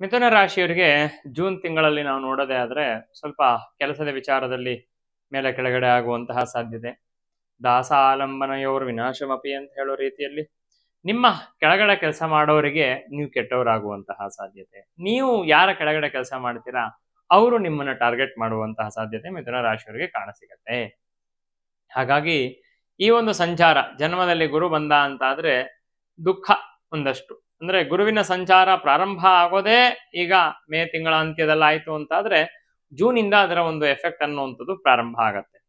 ಮಿಥುನ ರಾಶಿಯವರಿಗೆ ಜೂನ್ ತಿಂಗಳಲ್ಲಿ ನಾವು ನೋಡೋದೇ ಆದ್ರೆ ಸ್ವಲ್ಪ ಕೆಲಸದ ವಿಚಾರದಲ್ಲಿ ಮೇಲೆ ಕೆಳಗಡೆ ಆಗುವಂತಹ ಸಾಧ್ಯತೆ. ದಾಸಾಲಂಬನೆಯೋರ್ ವಿನಾಶಮಪಿ ಅಂತ ಹೇಳೋ ರೀತಿಯಲ್ಲಿ ನಿಮ್ಮ ಕೆಳಗಡೆ ಕೆಲಸ ಮಾಡೋರಿಗೆ ನೀವು ಕೆಟ್ಟವರಾಗುವಂತಹ ಸಾಧ್ಯತೆ. ನೀವು ಯಾರ ಕೆಳಗಡೆ ಕೆಲಸ ಮಾಡ್ತೀರಾ, ಅವರು ನಿಮ್ಮನ್ನ ಟಾರ್ಗೆಟ್ ಮಾಡುವಂತಹ ಸಾಧ್ಯತೆ ಮಿಥುನ ರಾಶಿಯವರಿಗೆ ಕಾಣಸಿಗತ್ತೆ. ಹಾಗಾಗಿ ಈ ಒಂದು ಸಂಚಾರ, ಜನ್ಮದಲ್ಲಿ ಗುರು ಬಂದ ಅಂತಾದ್ರೆ ದುಃಖ ಒಂದಷ್ಟು. ಅಂದ್ರೆ ಗುರುವಿನ ಸಂಚಾರ ಪ್ರಾರಂಭ ಆಗೋದೇ ಈಗ ಮೇ ತಿಂಗಳ ಅಂತ್ಯದಲ್ಲಿ ಆಯ್ತು ಅಂತಾದ್ರೆ ಜೂನ್ ಇಂದ ಅದರ ಒಂದು ಎಫೆಕ್ಟ್ ಅನ್ನುವಂಥದ್ದು ಪ್ರಾರಂಭ ಆಗತ್ತೆ.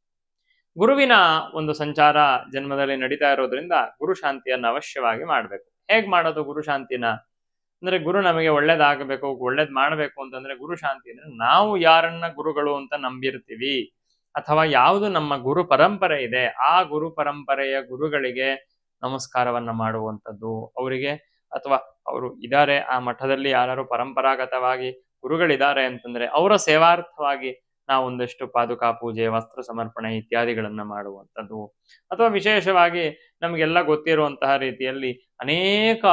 ಗುರುವಿನ ಒಂದು ಸಂಚಾರ ಜನ್ಮದಲ್ಲಿ ನಡೀತಾ ಇರೋದ್ರಿಂದ ಗುರು ಶಾಂತಿಯನ್ನು ಅವಶ್ಯವಾಗಿ ಮಾಡ್ಬೇಕು. ಹೇಗ್ ಮಾಡೋದು ಗುರು ಶಾಂತಿನ? ಅಂದ್ರೆ ಗುರು ನಮಗೆ ಒಳ್ಳೇದಾಗಬೇಕು, ಒಳ್ಳೇದ್ ಮಾಡ್ಬೇಕು ಅಂತಂದ್ರೆ ಗುರು ಶಾಂತಿ ಅಂದ್ರೆ ನಾವು ಯಾರನ್ನ ಗುರುಗಳು ಅಂತ ನಂಬಿರ್ತೀವಿ ಅಥವಾ ಯಾವುದು ನಮ್ಮ ಗುರು ಪರಂಪರೆ ಇದೆ ಆ ಗುರು ಪರಂಪರೆಯ ಗುರುಗಳಿಗೆ ನಮಸ್ಕಾರವನ್ನ ಮಾಡುವಂಥದ್ದು, ಅವರಿಗೆ ಅಥವಾ ಅವರು ಇದ್ದಾರೆ, ಆ ಮಠದಲ್ಲಿ ಯಾರು ಪರಂಪರಾಗತವಾಗಿ ಗುರುಗಳಿದ್ದಾರೆ ಅಂತಂದ್ರೆ ಅವರ ಸೇವಾರ್ಥವಾಗಿ ನಾವು ಒಂದಷ್ಟು ಪಾದುಕಾ ಪೂಜೆ, ವಸ್ತ್ರ ಸಮರ್ಪಣೆ ಇತ್ಯಾದಿಗಳನ್ನ ಮಾಡುವಂಥದ್ದು. ಅಥವಾ ವಿಶೇಷವಾಗಿ ನಮಗೆಲ್ಲ ಗೊತ್ತಿರುವಂತಹ ರೀತಿಯಲ್ಲಿ ಅನೇಕ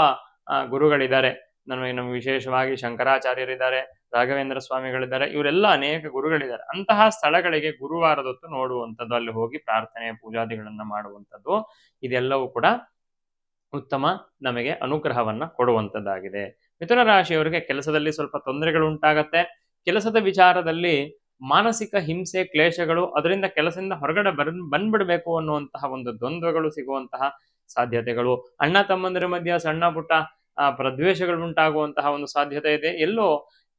ಗುರುಗಳಿದ್ದಾರೆ. ನಮಗೆ ನಮ್ಗೆ ವಿಶೇಷವಾಗಿ ಶಂಕರಾಚಾರ್ಯರಿದ್ದಾರೆ, ರಾಘವೇಂದ್ರ ಸ್ವಾಮಿಗಳಿದ್ದಾರೆ, ಇವರೆಲ್ಲ ಅನೇಕ ಗುರುಗಳಿದ್ದಾರೆ. ಅಂತಹ ಸ್ಥಳಗಳಿಗೆ ಗುರುವಾರದೊತ್ತು ನೋಡುವಂಥದ್ದು, ಅಲ್ಲಿ ಹೋಗಿ ಪ್ರಾರ್ಥನೆ, ಪೂಜಾದಿಗಳನ್ನ ಮಾಡುವಂಥದ್ದು, ಇದೆಲ್ಲವೂ ಕೂಡ ಉತ್ತಮ ನಮಗೆ ಅನುಗ್ರಹವನ್ನ ಕೊಡುವಂಥದ್ದಾಗಿದೆ ಮಿಥುನ ರಾಶಿಯವರಿಗೆ ಕೆಲಸದಲ್ಲಿ ಸ್ವಲ್ಪ ತೊಂದರೆಗಳು ಉಂಟಾಗತ್ತೆ ಕೆಲಸದ ವಿಚಾರದಲ್ಲಿ ಮಾನಸಿಕ ಹಿಂಸೆ, ಕ್ಲೇಶಗಳು ಅದರಿಂದ ಕೆಲಸದಿಂದ ಹೊರಗಡೆ ಬರ್, ಬಂದ್ಬಿಡ್ಬೇಕು ಅನ್ನುವಂತಹ ಒಂದು ದ್ವಂದ್ವಗಳು ಸಿಗುವಂತಹ ಸಾಧ್ಯತೆಗಳು. ಅಣ್ಣ ತಮ್ಮಂದಿರ ಮಧ್ಯ ಸಣ್ಣ ಪುಟ್ಟ ಪ್ರದ್ವೇಷಗಳು ಉಂಟಾಗುವಂತಹ ಒಂದು ಸಾಧ್ಯತೆ ಇದೆ. ಎಲ್ಲೋ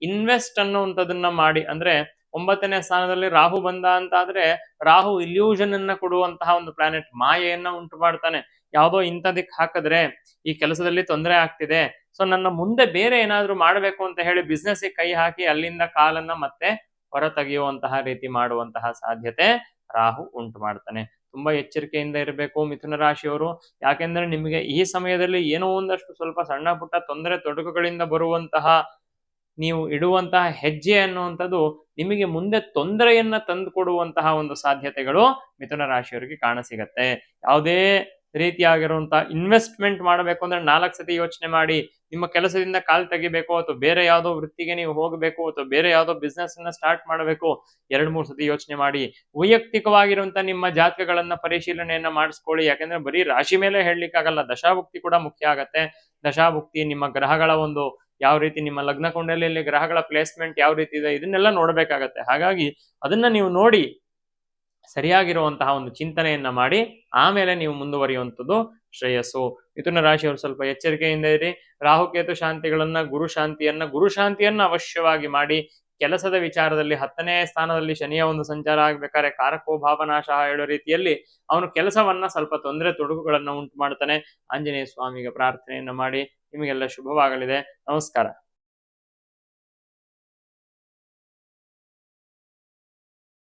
ಇನ್ವೆಸ್ಟ್ ಅನ್ನುವಂಥದ್ದನ್ನ ಮಾಡಿ, ಅಂದ್ರೆ ಒಂಬತ್ತನೇ ಸ್ಥಾನದಲ್ಲಿ ರಾಹು ಬಂದ ಅಂತ ಆದ್ರೆ ರಾಹು ಇಲ್ಯೂಷನ್ ಅನ್ನ ಕೊಡುವಂತಹ ಒಂದು ಪ್ಲಾನೆಟ್ ಮಾಯೆಯನ್ನ ಉಂಟು ಮಾಡ್ತಾನೆ ಯಾವುದೋ ಇಂಥದಕ್ಕೆ ಹಾಕಿದ್ರೆ ಈ ಕೆಲಸದಲ್ಲಿ ತೊಂದರೆ ಆಗ್ತಿದೆ. ಸೊ ನನ್ನ ಮುಂದೆ ಬೇರೆ ಏನಾದ್ರೂ ಮಾಡಬೇಕು ಅಂತ ಹೇಳಿ ಬಿಸ್ನೆಸ್ ಕೈ ಹಾಕಿ ಅಲ್ಲಿಂದ ಕಾಲನ್ನ ಮತ್ತೆ ಹೊರ ತೆಗೆಯುವಂತಹ ರೀತಿ ಮಾಡುವಂತಹ ಸಾಧ್ಯತೆ ರಾಹು ಉಂಟು ಮಾಡ್ತಾನೆ. ತುಂಬಾ ಎಚ್ಚರಿಕೆಯಿಂದ ಇರಬೇಕು ಮಿಥುನ ರಾಶಿಯವರು. ಯಾಕೆಂದ್ರೆ ನಿಮಗೆ ಈ ಸಮಯದಲ್ಲಿ ಏನೋ ಒಂದಷ್ಟು ಸ್ವಲ್ಪ ಸಣ್ಣ ಪುಟ್ಟ ತೊಂದರೆ ತೊಡಕುಗಳಿಂದ ಬರುವಂತಹ, ನೀವು ಇಡುವಂತಹ ಹೆಜ್ಜೆ ಅನ್ನುವಂಥದ್ದು ನಿಮಗೆ ಮುಂದೆ ತೊಂದರೆಯನ್ನ ತಂದು ಕೊಡುವಂತಹ ಒಂದು ಸಾಧ್ಯತೆಗಳು ಮಿಥುನ ರಾಶಿಯವರಿಗೆ ಕಾಣಸಿಗತ್ತೆ ಯಾವುದೇ ರೀತಿಯಾಗಿರುವಂತಹ ಇನ್ವೆಸ್ಟ್ಮೆಂಟ್ ಮಾಡಬೇಕು ಅಂದ್ರೆ ನಾಲ್ಕು ಸತಿ ಯೋಚನೆ ಮಾಡಿ ನಿಮ್ಮ ಕೆಲಸದಿಂದ ಕಾಲ್ ತೆಗಿಬೇಕು ಅಥವಾ ಬೇರೆ ಯಾವುದೋ ವೃತ್ತಿಗೆ ನೀವು ಹೋಗಬೇಕು ಅಥವಾ ಬೇರೆ ಯಾವುದೋ ಬಿಸ್ನೆಸ್ ಅನ್ನ ಸ್ಟಾರ್ಟ್ ಮಾಡಬೇಕು, ಎರಡ್ ಮೂರು ಸತಿ ಯೋಚನೆ ಮಾಡಿ. ವೈಯಕ್ತಿಕವಾಗಿರುವಂತಹ ನಿಮ್ಮ ಜಾತಕಗಳನ್ನ ಪರಿಶೀಲನೆಯನ್ನ ಮಾಡಿಸ್ಕೊಳ್ಳಿ. ಯಾಕಂದ್ರೆ ಬರೀ ರಾಶಿ ಮೇಲೆ ಹೇಳಲಿಕ್ಕಾಗಲ್ಲ, ದಶಾಭುಕ್ತಿ ಕೂಡ ಮುಖ್ಯ ಆಗತ್ತೆ. ದಶಾಭುಕ್ತಿ ನಿಮ್ಮ ಗ್ರಹಗಳ ಒಂದು ಯಾವ ರೀತಿ ನಿಮ್ಮ ಲಗ್ನ ಕುಂಡಲಿಯಲ್ಲಿ ಗ್ರಹಗಳ ಪ್ಲೇಸ್ಮೆಂಟ್ ಯಾವ ರೀತಿ ಇದೆ, ಇದನ್ನೆಲ್ಲ ನೋಡಬೇಕಾಗತ್ತೆ. ಹಾಗಾಗಿ ಅದನ್ನ ನೀವು ನೋಡಿ ಸರಿಯಾಗಿರುವಂತಹ ಒಂದು ಚಿಂತನೆಯನ್ನ ಮಾಡಿ ಆಮೇಲೆ ನೀವು ಮುಂದುವರಿಯುವಂಥದ್ದು ಶ್ರೇಯಸ್ಸು. ಮಿಥುನ ರಾಶಿಯವರು ಸ್ವಲ್ಪ ಎಚ್ಚರಿಕೆಯಿಂದ ಇರಿ. ರಾಹುಕೇತು ಶಾಂತಿಗಳನ್ನ, ಗುರು ಶಾಂತಿಯನ್ನ ಗುರು ಶಾಂತಿಯನ್ನ ಅವಶ್ಯವಾಗಿ ಮಾಡಿ. ಕೆಲಸದ ವಿಚಾರದಲ್ಲಿ ಹತ್ತನೇ ಸ್ಥಾನದಲ್ಲಿ ಶನಿಯ ಒಂದು ಸಂಚಾರ ಆಗ್ಬೇಕಾದ್ರೆ ಕಾರಕೋ ಭಾವನಾಶ ಹೇಳೋ ರೀತಿಯಲ್ಲಿ ಅವನು ಕೆಲಸವನ್ನ ಸ್ವಲ್ಪ ತೊಂದರೆ, ತೊಡಕುಗಳನ್ನ ಉಂಟು ಮಾಡ್ತಾನೆ ಆಂಜನೇಯ ಸ್ವಾಮಿಗೆ ಪ್ರಾರ್ಥನೆಯನ್ನ ಮಾಡಿ. ನಿಮಗೆಲ್ಲ ಶುಭವಾಗಲಿದೆ. ನಮಸ್ಕಾರ.